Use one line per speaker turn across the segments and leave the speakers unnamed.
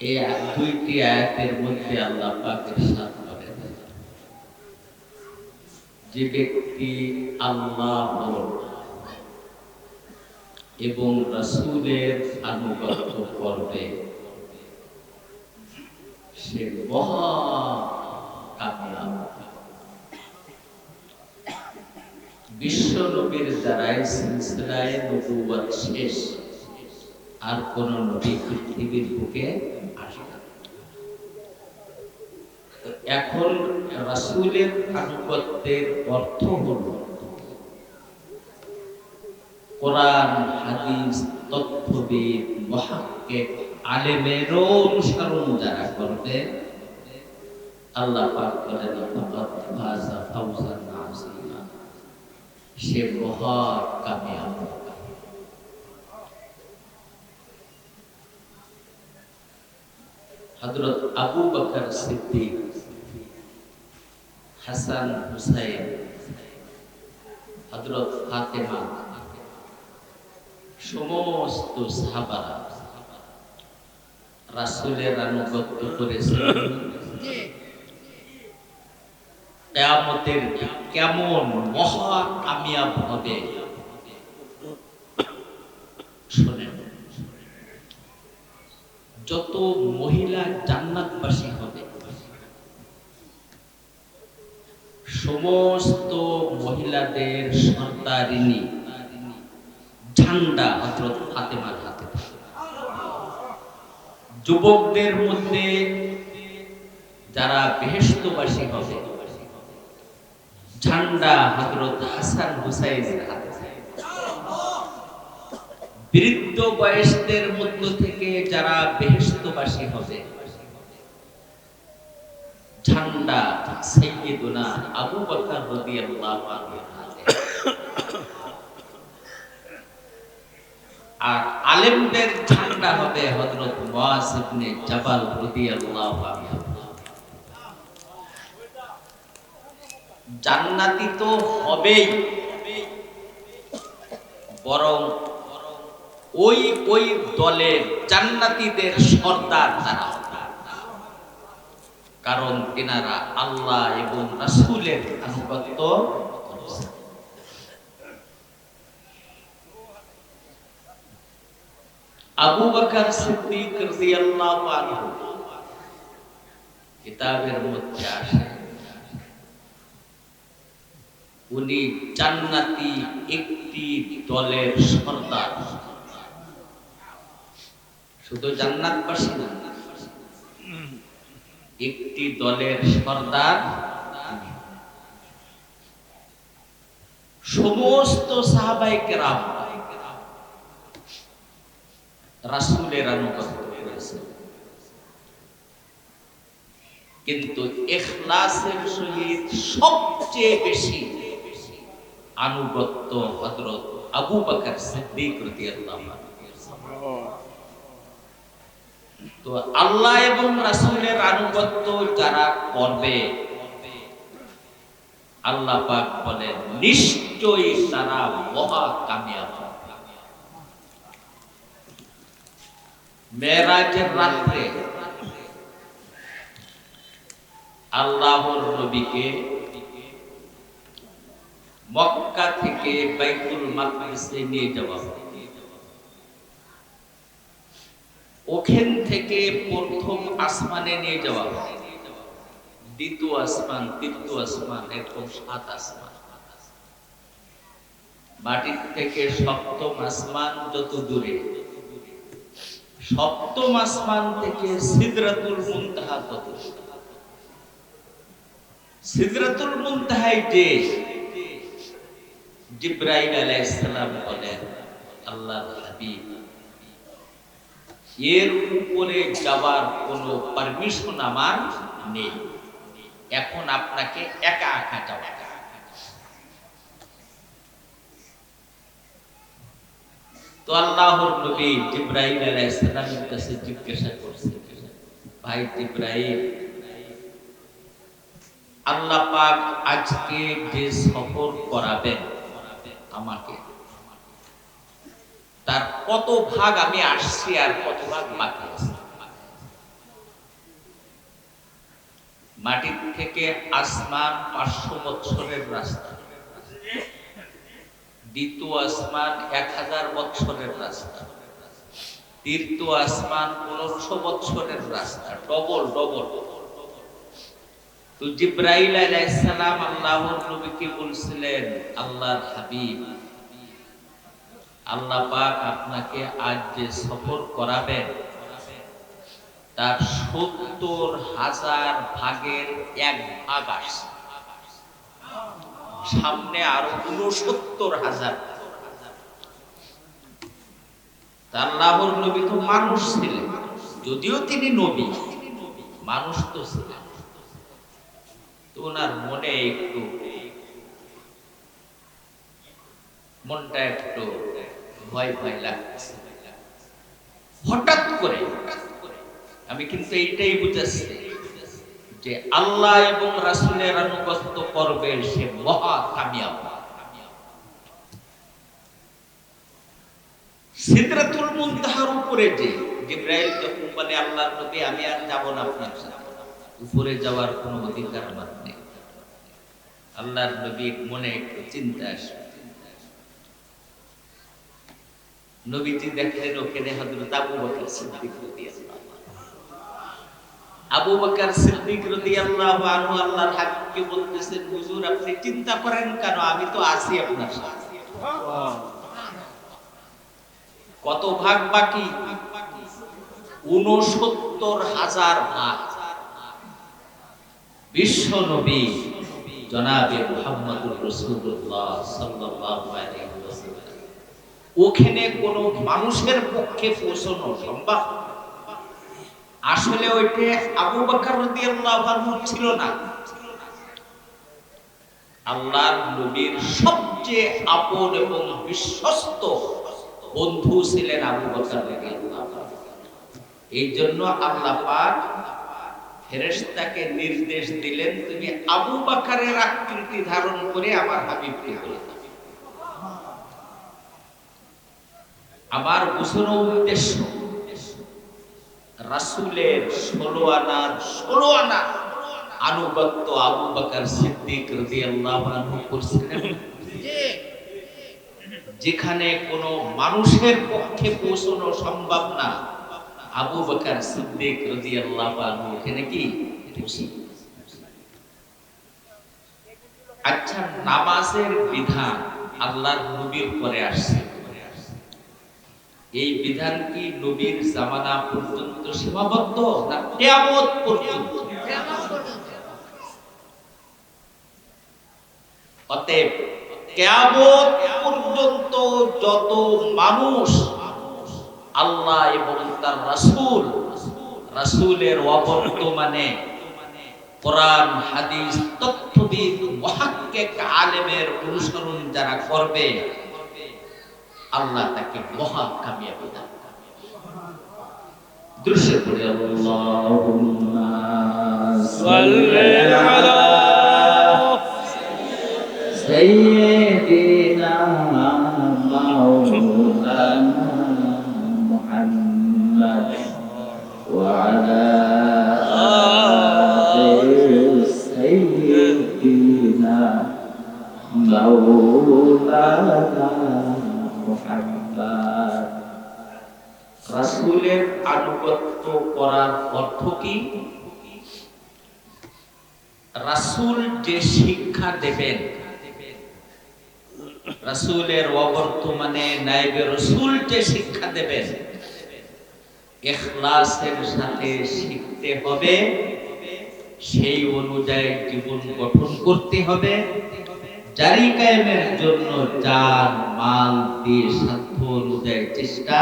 এই দুইটি আয়াতের মধ্যে আল্লাহ পাক ইরশাদ করেন। যে ব্যক্তি আল্লাহ এবং রাসূলের আনুগত্য করবে, সে মহা বিশ্ব নবীর দ্বারাই সিলসিলায় শেষ। আর কোন নবী পৃথিবীর বুকে আসে না। এখন রাসূলের আনুগত্যের অর্থ হল, কোরআন, হাদিস, তথ্যবিদ, মহাক্কিক, আলেমেরও অনুসরণ যারা করবে, আল্লাহ পাক আযীমা সে মহা কামিয়াব হবে। হযরত আবু বকর সিদ্দিক, হাসান হুসাইন, হযরত ফাতেমা, সমস্ত সাহাবারা রাসূলের আনুগত্য কেয়ামতের কেমন মহা কামিয়াব হবে যত মহিলা জান্নাতবাসী হবে, সমস্ত মহিলাদের সর্দারিনী ঝান্ডা হযরত ফাতেমার হাতে যুবকদের মধ্যে যারা বেহেশতবাসী হবে, ঝান্ডা হযরত হাসান হুসাইনের হাতে বৃদ্ধ বয়সদের মধ্য থেকে যারা বেহেশতবাসী হবে। ঝান্ডা সাইয়্যিদুনা আবু বকর রাদিয়াল্লাহু আর আলেমদের ঝান্ডা হবে হযরত মুআজ ইবনে জান্নাতি তো হবেই। বরং ওই ওই দলের জান্নাতীদের সর্দার তারা। কারণ তিনারা আল্লাহ এবং রাসূলের আনুগত্য আবু বকর সিদ্দিক রাদিয়াল্লাহু আনহু কিতাবের মধ্যে আসে, উনি জান্নাতি একটি দলের সর্দার। শুধু জান্নাতবাসী না একটি দলের সর্দার সমস্ত সাহাবাই কেরাম রাসূলের আনুগত্য করেছে। কিন্তু ইখলাসের সহিত সবচেয়ে বেশি আনুগত্য হযরত আবু বকর সিদ্দিক রাদিয়াল্লাহু আনহু। তো আল্লাহ এবং রাসূলের আনুগত্য যারা করবে, আল্লাহ পাক বলেন, নিশ্চয়ই তারা মহা কামিয়াব হবে। মেরাজের রাত্রে আল্লাহর নবীকে মক্কা থেকে বাইতুল মাকদিসে নিয়ে যাওয়া হয় ওখান থেকে প্রথম আসমানে নিয়ে যাওয়া হয়। দ্বিতীয় আসমান, তৃতীয় আসমান এরকম সাত আসমান। মাটির থেকে সপ্তম আসমান যত দূরে, সপ্তম আসমান থেকে সিদরাতুল মুনতাহা তত দূরে। সিদরাতুল মুনতাহায় যে জিব্রাইল আলাইহিস সালাম বলেন, আল্লাহর হাবিব। এর উপরে যাবার কোনো পারমিশন আমার নেই। এখন আপনাকে একা একা যাওয়া। তো আল্লাহর নবী জিব্রাইল আলাইহিস সালামের কাছে জিজ্ঞাসা করছে, ভাই জিব্রাইল, আল্লাহ পাক আজকে যে সফর করাবেন আমাকে কত ভাগ আমি আসছি আর কত ভাগ বাকি মাটির থেকে আসমান পাঁচশো বছরের রাস্তা। দ্বিতীয় আসমান এক হাজার বছরের রাস্তা। তৃতীয় আসমান পনেরোশো বছরের রাস্তা। Double double. তো জিব্রাইল আলাইসালাম আল্লাহর নবীকে বলছিলেন, আল্লাহর হাবিব আল্লাহ পাক আপনাকে আজ যে সফর করাবেন, তার সত্তর হাজার ভাগের এক ভাগ আসছে। সামনে আরও উনসত্তর হাজার। তা আল্লাহর নবী তো মানুষ ছিলেন, যদিও তিনি নবী, মানুষ তো ছিলেন। তো ওনার মনে একটু, মনটা একটু ভয় ভয় লাগছে। হঠাৎ করে আমি কিন্তু এইটাই যে আল্লাহ এবং রাসুলের করবে সে মহা মুনতাহার উপরে যে জিব্রাইল যখন বলে, আল্লাহর নবী, আমি আর যাব না আপনার সাথে। উপরে যাওয়ার কোনো অধিকার আমার নেই। আল্লাহর নবীর মনে একটু চিন্তা আসবে। নবীজি দেখলেন ওখানে হযরত আবু বকর সিদ্দিক আবু বকর সিদ্দিক রাদিয়াল্লাহু আনহু আল্লাহর হাবিবকে বলতেছেন, হুজুর, আপনি চিন্তা করেন কেন? আমি তো আছি আপনার সাথে। কত ভাগ বাকি? উনসত্তর হাজার ভাগ। বিশ্ব নবী জনাবে মুহাম্মদুর রাসূলুল্লাহ সাল্লাল্লাহু আলাইহি ওখানে কোনো মানুষের পক্ষে পৌঁছানো সম্ভব? আসলে ওইটা আবু বকর রাদিয়াল্লাহু আনহু ছিল না। আল্লাহর নবীর সবচেয়ে আপন এবং বিশ্বস্ত বন্ধু ছিলেন আবু বকর রাদিয়াল্লাহু এই জন্য আল্লাহ পাক ফেরেশতাকে নির্দেশ দিলেন, তুমি আবু বকরের আকৃতি ধারণ করে আমার হাবিবকে বলে দাও আমার বুঝানো উদ্দেশ্য। রাসূলের ষোলো আনার, ষোলো আনা আনুগত্য আবু বকর সিদ্দিক করছিলেন। যেখানে কোনো মানুষের পক্ষে পৌঁছানো সম্ভব না। আবু বকর সিদ্দিক রাদিয়াল্লাহু আনহু, এখানে কি? আচ্ছা নামাজের বিধান আল্লাহর নবীর পরে আসছে। এই বিধান কি নবীর জামানা পর্যন্ত সীমাবদ্ধ না কিয়ামত পর্যন্ত? অতএব কিয়ামত পর্যন্ত যত মানুষ আল্লাহ এবং তার রাসূল, রাসূলের অবর্তমানে কোরআন, হাদিস, তথ্যবিদ, মুহাক্কিক আলেমের অনুসরণ যারা করবে আল্লাহ তাকে মহা কামিয়াবি দান দৃশ্য করে আল্লাহুম্মা রাসূলের আনুগত্য করার অর্থ কি? রাসূল যে শিক্ষা দেবেন, রাসূলের অবর্তমানে নাইবে রসুল যে শিক্ষা দেবেন, ইখলাসের সাথে শিখতে হবে, সেই অনুযায়ী জীবন গঠন করতে হবে, জারি কায়েমের জন্য জান মাল, দিয়ে সাধ্য অনুযায়ী চেষ্টা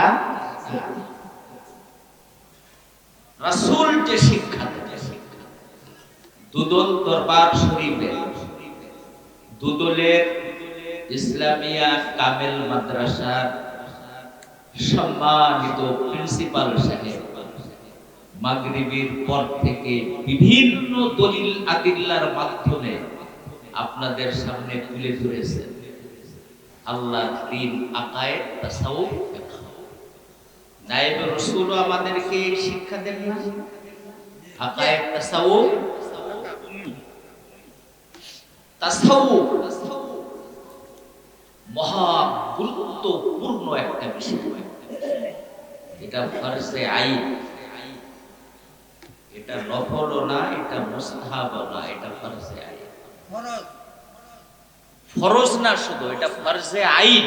সম্মানিত প্রিন্সিপাল সাহেব পর থেকে বিভিন্ন দলিল আদিল্লার মাধ্যমে আপনাদের সামনে তুলে ধরেছেন আল্লাহ দিন ফিকহ। নায়েব রসুলও আমাদেরকে শিক্ষা দেন না? ফারসে আইন। এটা নফলও না, এটা মুস্তাহাবও না, এটা ফারসে আইন। ফরজ। না শুধু, এটা ফারজে আইন।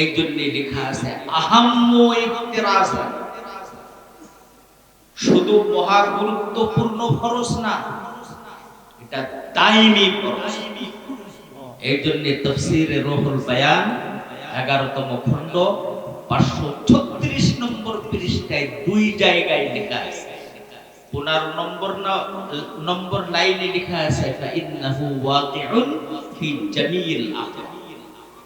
এই জন্য লেখা আছে শুধু মহা গুরুত্বপূর্ণ না, এটা এই জন্য বায়ান নম্বর পৃষ্ঠায় দুই জায়গায় লেখা আছে। পনেরো নম্বর নম্বর লাইনে লেখা আছে ইন্নাহু ওয়াকিউন ফি জামিল আখর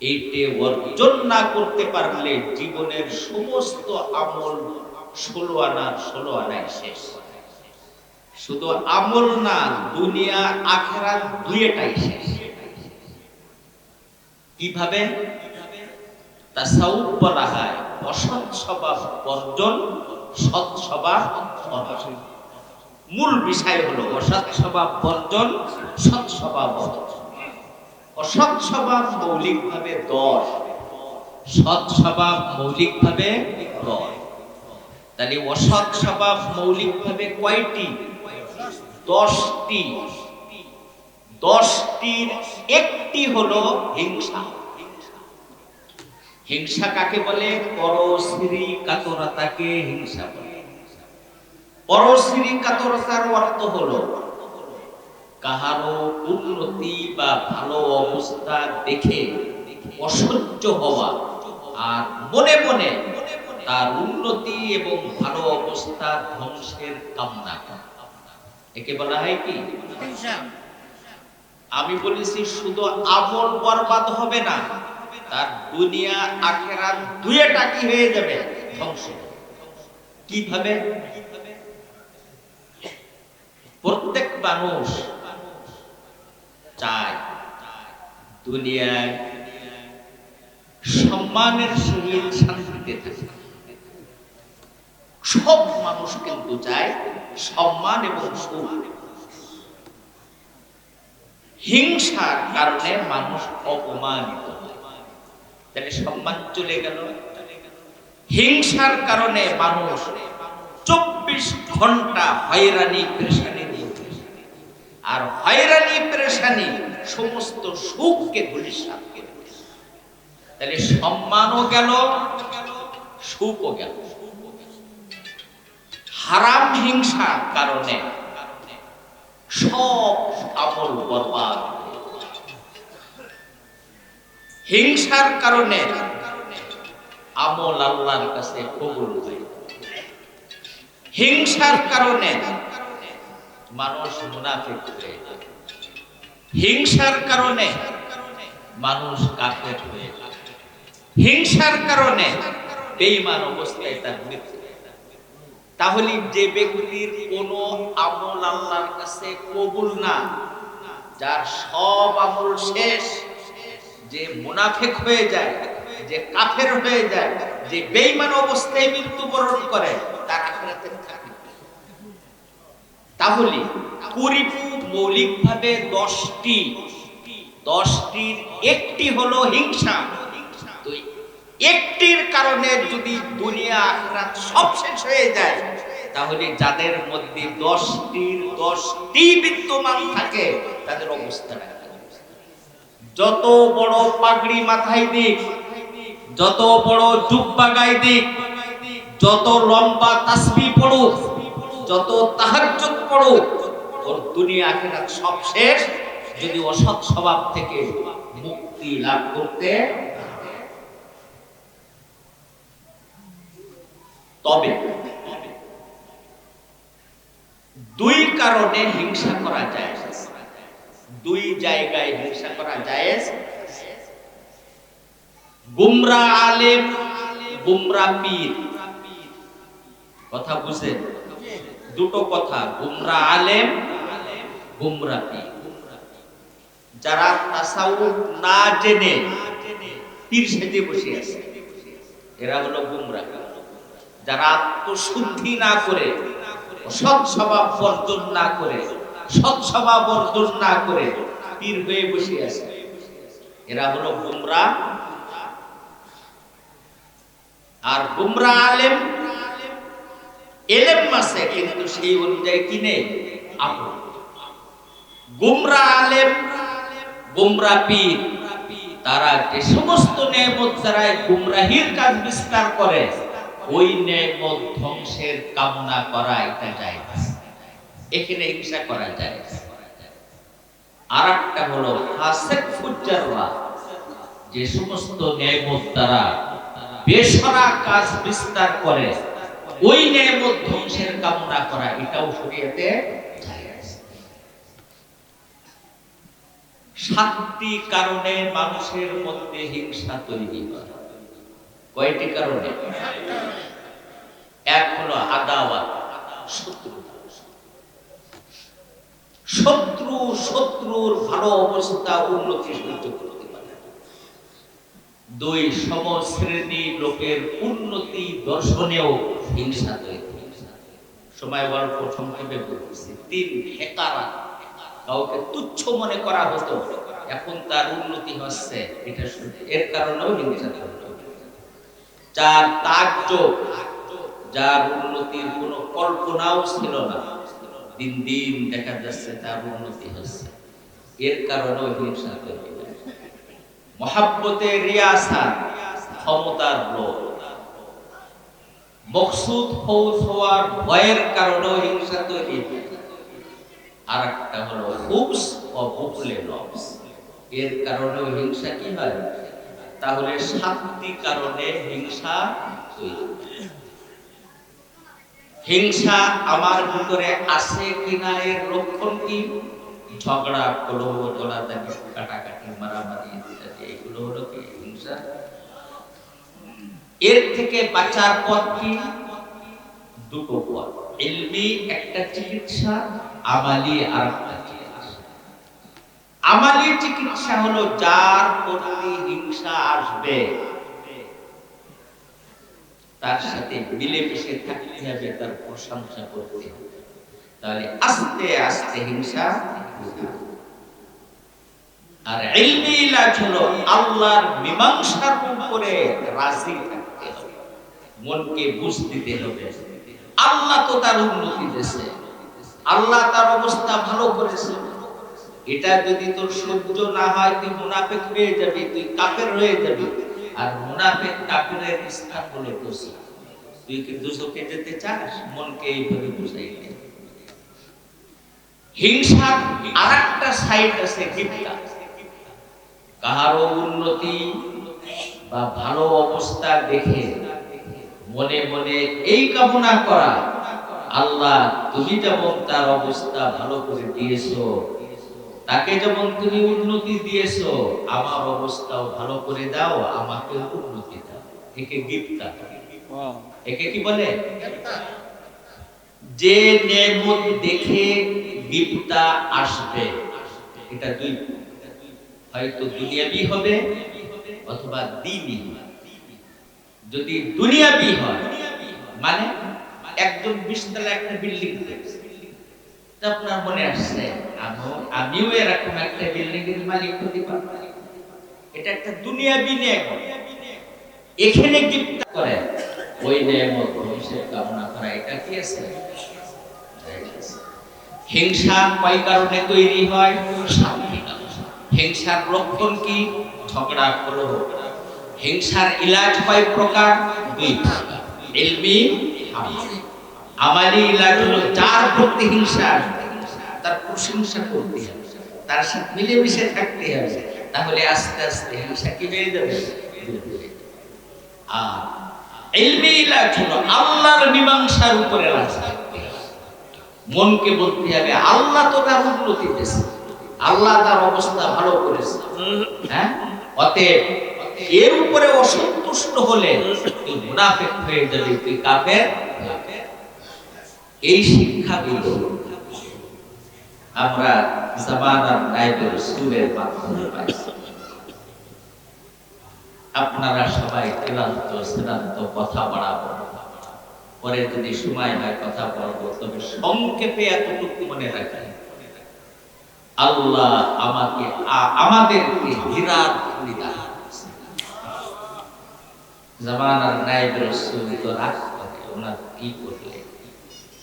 এইটে অর্জন না করতে পারলে জীবনের সমস্ত আমল ষোলো আনার, ষোলো আনায় শেষ। শুধু আমল না, দুনিয়া আখেরা দুইটাই শেষ। কীভাবে? তাসাউফ বলা হয়, অসৎ স্বভাব বর্জন, সৎ স্বভাব মূল বিষয় হলো অসৎ স্বভাব বর্জন, সৎ স্বভাব অর্জন। অসৎ স্বভাব মৌলিকভাবে দশ সৎ স্বভাব মৌলিকভাবে দশ তাহলে অসৎ স্বভাব মৌলিকভাবে দশটি। দশটির একটি হলো হিংসা। হিংসা কাকে বলে? পরশ্রী কাতরতাকে হিংসা বলে। পরশ্রী কাতরতার অর্থ হলো কাহারো উন্নতি বা ভালো অবস্থা দেখে অসহ্য হওয়া আর মনে মনে তার উন্নতি এবং ভালো অবস্থা ধ্বংসের কামনা। একে বলা হয় কি? আমি বলেছি, শুধু আমল বরবাদ হবে না, তার দুনিয়া আখেরা দুয়েটা কি হয়ে যাবে? ধ্বংস। কীভাবে? প্রত্যেক মানুষ চায়। দুনিয়ায় সম্মানের সহিত শান্তিতে থাকে। সব মানুষ কিন্তু চায় সম্মান এবং সুখ। হিংসার কারণে মানুষ অপমানিত তাহলে সম্মান চলে গেল। হিংসার কারণে মানুষ চব্বিশ ঘণ্টা হয়রানি মধ্যে। আর হয়রানি, পেরেশানি সমস্ত সুখকে ধূলিসাৎ করে তাহলে সম্মানও গেল, সুখও গেল। হারাম হিংসার কারণে সব আমল বরবাদ হিংসার কারণে আমল আল্লাহর কাছে কবুল হয় হিংসার কারণে মানুষ মুনাফিক হয়ে যায় হিংসার কারণে মানুষ কাফের হয়ে যায় হিংসার কারণে বেঈমান অবস্থায় তার মৃত্যু তাহলে যে ব্যক্তির কোন আমল আল্লাহর কাছে কবুল না, যার সব আমল শেষ, যে মুনাফিক হয়ে যায়, যে কাফের হয়ে যায়, যে বেঈমান অবস্থায় মৃত্যুবরণ করে, তার আখিরাতে। তাহলে কুরিপু মৌলিকভাবে দশটি। দশটির একটি হলো হিংসা। একটির কারণে যদি দুনিয়া আখিরাত সব শেষ হয়ে যায়, তাহলে যাদের মধ্যে দশটির দশটি বিদ্যমান থাকে, তাদের অবস্থাটা যত বড় পাগড়ি মাথায় দিক, যত বড় জুব্বা গায়ে দিক, যত লম্বা তাসবি পড়ুক যত তাহাজ্জুদ পড়ুক, ওর দুনিয়া আখিরাত সব শেষ। যদি অসৎ স্বভাব থেকে মুক্তি লাভ করতে তবে দুই কারণে হিংসা করা যায় দুই জায়গায় হিংসা করা যায় গুমরা আলেম, গুমরা পীর। কথা বুঝে দুটো কথা গুমরা আলেম গুমরা যারা তাসাউফ না জেনে পীর সেজে বসে আছে, এরা হলো গুমরা যারা আত্মশুদ্ধি না করে সৎ স্বভাব বর্জন না করে, সৎ স্বভাব বর্জন না করে পীর হয়ে বসে আছে, এরা হলো গুমরা আর গুমরা আলেম এলেম আছে, কিন্তু সেই অনুযায়ী কিনে আপন। গুমরা আলেম, গুমরা পীর, তারা যে সমস্ত নেমত দ্বারা গুমরাহির কাজ বিস্তার করে, ওই নেমত ধ্বংসের কামনা করা এটা যায় এখানে হিংসা করা যায় আর একটা হলো ফাসেক ফুজ্জাররা, যে সমস্ত নেমত তারা বেসরা কাজ বিস্তার করে ওই নেমত ধ্বংসের কামনা করা, এটাও শরীয়তে। সাতটি কারণে মানুষের মধ্যে হিংসা তৈরি হয় কয়টি কারণে এক হলো আদাওয়াত, শত্রু শত্রু, শত্রুর ভালো অবস্থা উন্নতি সহ্য না। দুই সমশ্রেণী লোকের উন্নতি দর্শনেও হিংসা তৈরি। সময় অল্প সংক্ষেপে বলতেছি, তিন হেকারা কাউকে তুচ্ছ মনে করা হতো, এখন তার উন্নতি হচ্ছে, এটা এর কারণেও হিংসা চার যার উন্নতির কোনো কল্পনাও ছিল না, দিন দিন দেখা যাচ্ছে তার উন্নতি হচ্ছে। এর কারণেও হিংসা মহাব্বতে রিয়াসা, ক্ষমতার লোভ। মকসুদ ফৌজ হওয়ার ভয়ের কারণেও হিংসা তৈরি। আর একটা হলো হুবস ও বুকলে লবস এর কারণেও হিংসা কি হয়? তাহলে সাতটি কারণে হিংসা তৈরি। হিংসা আমার ভিতরে আছে কিনা এর লক্ষণ কি? ঝগড়া কলহ গলাদানি কাটাকাটি, মারামারি এগুলো হলো কি হিংসা। এর থেকে বাঁচার পথ কি? দুটো পথ ইলমি একটা চিকিৎসা, আমালি আর আমালি চিকিৎসা হলো যার প্রতি হিংসা আসবে। তার সাথে মিলেমিশে থাকতে হবে, তার প্রশংসা করতে হবে। তাহলে আস্তে আস্তে হিংসা। আর ইলমি ইলাজ হলো আল্লাহর মীমাংসার উপরে রাজি থাকতে হবে। মনকে বুঝ দিতে হবে। আল্লাহ তো তার উন্নতি দেশে আল্লাহ তার অবস্থা ভালো করেছে। এটা যদি তোর সহ্য না হয়, তুই মুনাফেক হয়ে যাবি, তুই কাফের হয়ে যাবি। আর মুনাফেক কাফেরের স্থান বলে দোষী তুই কি দুশোকে যেতে চাস? মনকে এইভাবে বুঝাই হিংসার আর একটা সাইড আছে হিংসা। কাহারও উন্নতি বা ভালো অবস্থা দেখে মনে মনে এই কামনা করা, আল্লাহ তুমি যেমন তার অবস্থা ভালো করে দিয়েছ, তাকে যেমন তুমি উন্নতি দিয়েছ, আমার অবস্থাও ভালো করে দাও আমাকে উন্নতি দাও। একে গিফতা একে কি বলে? যে নেমত দেখে গিফতা আসবে, এটা দুই হয়তো দুনিয়াবি হবে অথবা দিনই। যদি দুনিয়াবি হয় মানে একজন বিশতলা একটা বিল্ডিং আপনার মনে আসছে, আমিও- এরকম একটা বিল্ডিং এর মালিক হতে পারব। এটা একটা দুনিয়াবি নেক এখানে গিফট করে। ওই নেয়ামত ধ্বংসের কামনা করা, এটা কি আছে? হিংসা কয় কারণে তৈরি হয়। হিংসার লক্ষণ কি? ঝগড়া কলহ হিংসার ইলাজ কয় প্রকার? দুই প্রকার। ইলমি আমালি ইলাজ হলো যার প্রতি হিংসা তার প্রশংসা করতে হবে, তার সাথে মিলেমিশে থাকতে হবে, তাহলে আস্তে আস্তে হিংসা কি বেড়ে যাবে? আর ইলমি ইলাজ হলো আল্লাহর মীমাংসার উপরে রাখতে হবে। মনকে বলতে হবে, আল্লাহ তো তার উন্নতি দিয়েছে। আল্লাহ তার অবস্থা ভালো করেছে। হ্যাঁ? অতএব এর উপরে অসন্তুষ্ট হলে তুই মুনাফিক হয়ে যাবি, তুই কাফের? এই শিক্ষাগুলো আমরা জামানার নাইবের সুরের মাধ্যমে পাইছি। আপনারা সবাই ক্লান্ত, শ্রান্ত কথা বাড়াবো। পরে যদি সময় হয় কথা বলব, তবে সংক্ষেপে এতটুকু মনে রাখি। আল্লাহ আমাকে আমাদেরকে হীরার খনি জামানার নায়েব রসুল তো রাগ ওনার কি করলে?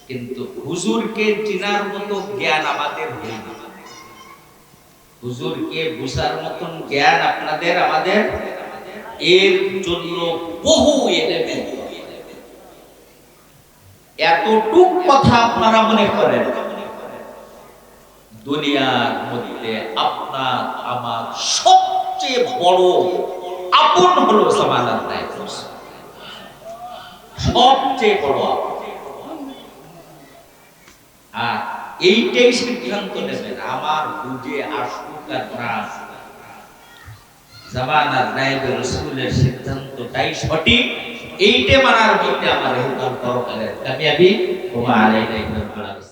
কিন্তু হুজুরকে চিনার মতো জ্ঞান আমাদের হয়নি হুজুরকে বুঝার মতন জ্ঞান আপনাদের, আমাদের এর জন্য বহু এলিমেন্ট। এতটুক কথা আপনারা মনে করেন। দুনিয়ার মধ্যে আপনার, আমার সবচেয়ে বড় আপন হলো সবচেয়ে বড় আর এইটাই সিদ্ধান্ত নেবেন, আমার বুঝে আসুক না। জামানার রসুলের সিদ্ধান্তটাই সঠিক, এইটা মানার মধ্যে আমার হুকুম পরকালের কামিয়াবি সাল্লাম